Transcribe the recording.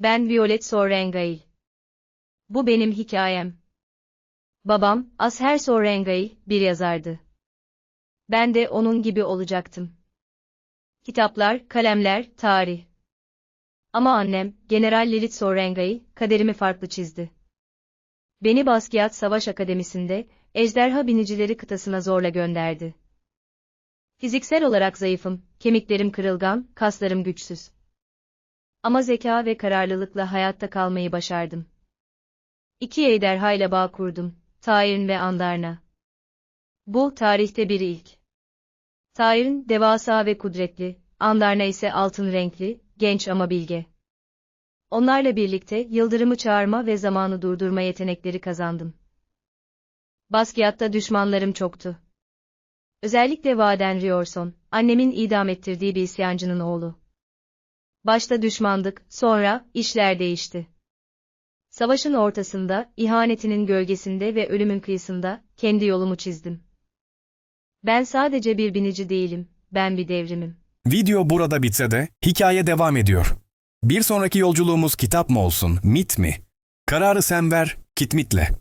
Ben Violet Sorrengail. Bu benim hikayem. Babam, Asher Sorrengail, bir yazardı. Ben de onun gibi olacaktım. Kitaplar, kalemler, tarih. Ama annem, General Lilith Sorrengail, kaderimi farklı çizdi. Beni Baskiyat Savaş Akademisi'nde, ejderha binicileri kıtasına zorla gönderdi. Fiziksel olarak zayıfım, kemiklerim kırılgan, kaslarım güçsüz. Ama zeka ve kararlılıkla hayatta kalmayı başardım. İki ejderha ile bağ kurdum, Tairn ve Andarna. Bu, tarihte bir ilk. Tairn, devasa ve kudretli, Andarna ise altın renkli, genç ama bilge. Onlarla birlikte, yıldırımı çağırma ve zamanı durdurma yetenekleri kazandım. Baskiyat'ta düşmanlarım çoktu. Özellikle Vaden Riorson, annemin idam ettirdiği bir isyancının oğlu. Başta düşmandık, sonra, işler değişti. Savaşın ortasında, ihanetinin gölgesinde ve ölümün kıyısında, kendi yolumu çizdim. Ben sadece bir binici değilim, ben bir devrimim. Video burada bitse de hikaye devam ediyor. Bir sonraki yolculuğumuz kitap mı olsun, mit mi? Kararı sen ver, Kitmit'le.